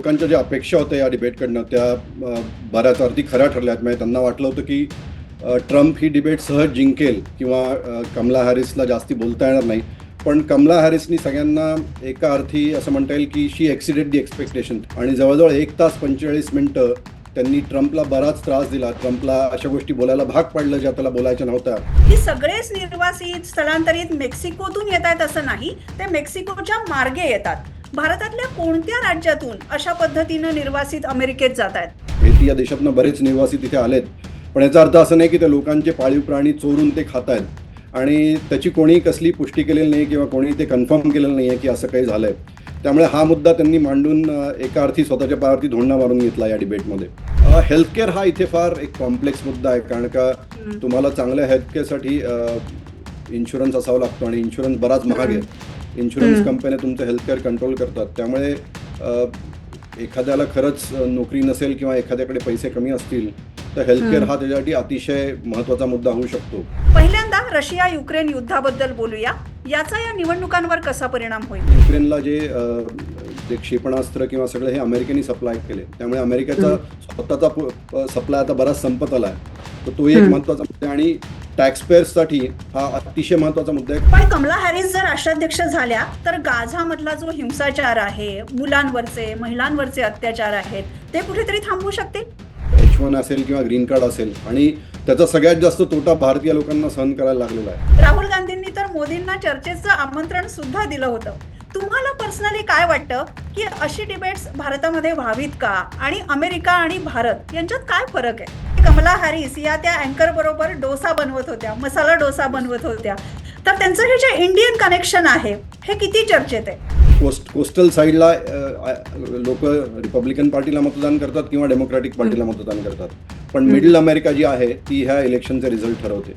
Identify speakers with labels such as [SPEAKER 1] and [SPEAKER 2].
[SPEAKER 1] लोकांच्या ज्या अपेक्षा होत्या या डिबेटकडनं त्या बऱ्याच अर्थी खऱ्या ठरल्यात. म्हणजे त्यांना वाटलं होतं की ट्रम्प ही डिबेट सहज जिंकेल किंवा कमला हॅरिसला जास्ती बोलता येणार नाही. पण कमला हॅरिसनी सगळ्यांना एका अर्थी असं म्हणता येईल की शी एक्सिडेड दी एक्सपेक्टेशन आणि जवळजवळ एक तास पंचेचाळीस मिनटं त्यांनी ट्रम्पला बराच त्रास दिला. ट्रम्पला अशा गोष्टी बोलायला भाग पाडलं ज्या त्याला बोलायच्या नव्हत्या.
[SPEAKER 2] की सगळेच निर्वासित स्थलांतरित मेक्सिकोतून येत आहेत असं नाही ते मेक्सिकोच्या मार्गे येतात. भारतातल्या कोणत्या राज्यातून अशा पद्धतीनं निर्वासित अमेरिकेत जात आहेत?
[SPEAKER 1] हेती या देशातनं बरेच निवासी तिथे आलेत. पण याचा अर्थ असं नाही की त्या लोकांचे पाळीव प्राणी चोरून ते खात आहेत. आणि त्याची कोणी कसली पुष्टी केलेली नाही किंवा कोणी ते कन्फर्म केलेलं नाही आहे की असं काही झालंय. त्यामुळे हा मुद्दा त्यांनी मांडून एका अर्थी स्वतःच्या पायावरती धोंडा मारून घेतला या डिबेटमध्ये. हेल्थकेअर हा इथे फार एक कॉम्प्लेक्स मुद्दा आहे कारण का तुम्हाला चांगल्या हेल्थकेअरसाठी इन्शुरन्स असावा लागतो आणि इन्शुरन्स बराच महाग आहे. इन्शुरन्स कंपन्या तुमचं हेल्थकेअर कंट्रोल करतात. त्यामुळे एखाद्याला खरंच नोकरी नसेल किंवा एखाद्याकडे पैसे कमी असतील तर हेल्थकेअर हा त्याच्यासाठी अतिशय महत्त्वाचा मुद्दा होऊ शकतो.
[SPEAKER 2] पहिल्यांदा रशिया युक्रेन युद्धाबद्दल बोलूया. याचा या निवडणुकांवर कसा परिणाम होईल?
[SPEAKER 1] युक्रेनला जे जे क्षेपणास्त्र किंवा सगळे हे अमेरिकेने सप्लाय केले. त्यामुळे अमेरिकेचा स्वतःचा सप्लाय आता बराच संपत आला आहे तर तोही एक महत्त्वाचा मुद्दा आणि टॅक्सपेअर्ससाठी हा अतिशय महत्त्वाचा मुद्दा आहे.
[SPEAKER 2] पण कमला हॅरिस जर राष्ट्राध्यक्ष झाल्या तर गाझामधला जो हिंसाचार आहे मुलांवरचे महिलांवरचे अत्याचार आहेत ते कुठेतरी थांबवू शकतील?
[SPEAKER 1] एच वन असेल किंवा ग्रीन कार्ड असेल आणि त्याचा सगळ्यात जास्त तोटा भारतीय लोकांना सहन करायला लागलेला आहे.
[SPEAKER 2] राहुल गांधींनी तर मोदींना चर्चेचं आमंत्रण सुद्धा दिलं होतं. तुम्हाला पर्सनली काय वाटतं? की अशी डिबेट्स भारतामध्ये व्हावीत का? आणि अमेरिका आणि भारत यांच्यात काय फरक आहे? कमला हॅरिस या त्या अँकर बरोबर डोसा बनवत होत्या मसाला डोसा बनवत होत्या. तर त्यांचं हे जे इंडियन कनेक्शन आहे हे किती चर्चेत आहे?
[SPEAKER 1] कोस्ट कोस्टल साईडला लोक रिपब्लिकन पार्टीला मतदान करतात किंवा डेमोक्रॅटिक पार्टीला मतदान करतात. पण मिडल अमेरिका जी आहे ती ह्या इलेक्शनचे रिझल्ट ठरवते.